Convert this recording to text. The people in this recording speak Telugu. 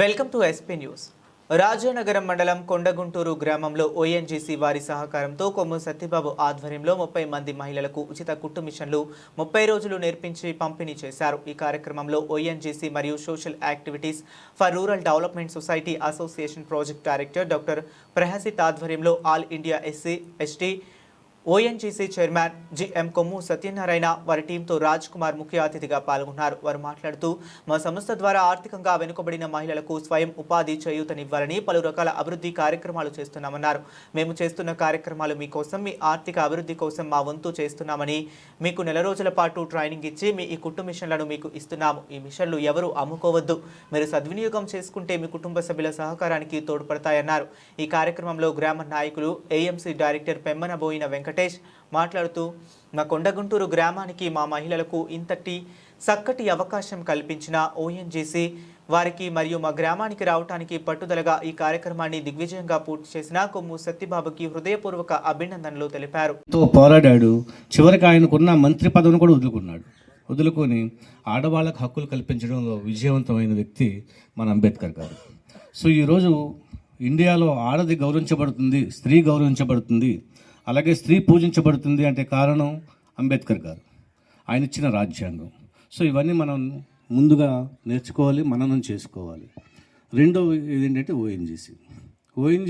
Welcome to SP news Rajanagaram మండలం కొండగుంటూరు గ్రామంలో ఓఎన్జీసీ వారి సహకారంతో కొమ్ము సత్యబాబు ఆధ్వర్యంలో ముప్పై మంది మహిళలకు ఉచిత కుట్టు మిషన్లు ముప్పై రోజులు నేర్పించి పంపిణీ చేశారు. ఈ కార్యక్రమంలో ఓఎన్జీసీ మరియు social activities for rural development society association project director doctor Prahasith ఆధ్వర్యంలో all India SC ST ONGC chairman GM Kommu Satyanarayana వారి టీంతో రాజ్ కుమార్ ముఖ్య అతిథిగా పాల్గొన్నారు. వారు మాట్లాడుతూ మా సంస్థ ద్వారా ఆర్థికంగా వెనుకబడిన మహిళలకు స్వయం ఉపాధి చేయూతనివ్వాలని పలు రకాల అభివృద్ధి కార్యక్రమాలు చేస్తున్నామన్నారు. మేము చేస్తున్న కార్యక్రమాలు మీకోసం మీ ఆర్థిక అభివృద్ధి కోసం మా వంతు చేస్తున్నామని మీకు నెల రోజుల పాటు ట్రైనింగ్ ఇచ్చి మీ ఈ కుట్టు మిషన్లను మీకు ఇస్తున్నాము. ఈ మిషన్లు ఎవరు అమ్ముకోవద్దు. మీరు సద్వినియోగం చేసుకుంటే మీ కుటుంబ సభ్యుల సహకారానికి తోడ్పడతాయన్నారు. ఈ కార్యక్రమంలో గ్రామ నాయకులు ఏఎంసీ డైరెక్టర్ పెమ్మనబోయిన వెంకటేష్ మాట్లాడుతూ మా కొండగుంటూరు గ్రామానికి మా మహిళలకు ఇంతటి చక్కటి అవకాశం కల్పించిన ఓఎన్జీసీ వారికి మరియు మా గ్రామానికి రావటానికి పట్టుదలగా ఈ కార్యక్రమాన్ని దిగ్విజయంగా పూర్తి చేసిన కొమ్ము సత్యబాబుకి హృదయపూర్వక అభినందనలు తెలిపారు. తో పోరాడాడు. చివరికి ఆయనకున్న మంత్రి పదవిని కూడా వదులుకున్నాడు. వదులుకొని ఆడవాళ్ళకు హక్కులు కల్పించడంలో విజయవంతమైన వ్యక్తి మన అంబేద్కర్ గారు. సో ఈరోజు ఇండియాలో ఆడది గౌరవించబడుతుంది స్త్రీ గౌరవించబడుతుంది. అలాగే స్త్రీ పూజించబడుతుంది అంటే కారణం అంబేద్కర్ గారు. ఆయన ఇచ్చిన రాజ్యాంగం. సో ఇవన్నీ మనం ముందుగా నేర్చుకోవాలి మననం చేసుకోవాలి. రెండో ఏంటంటే ఓఎన్జీసీ ఓఎన్జీ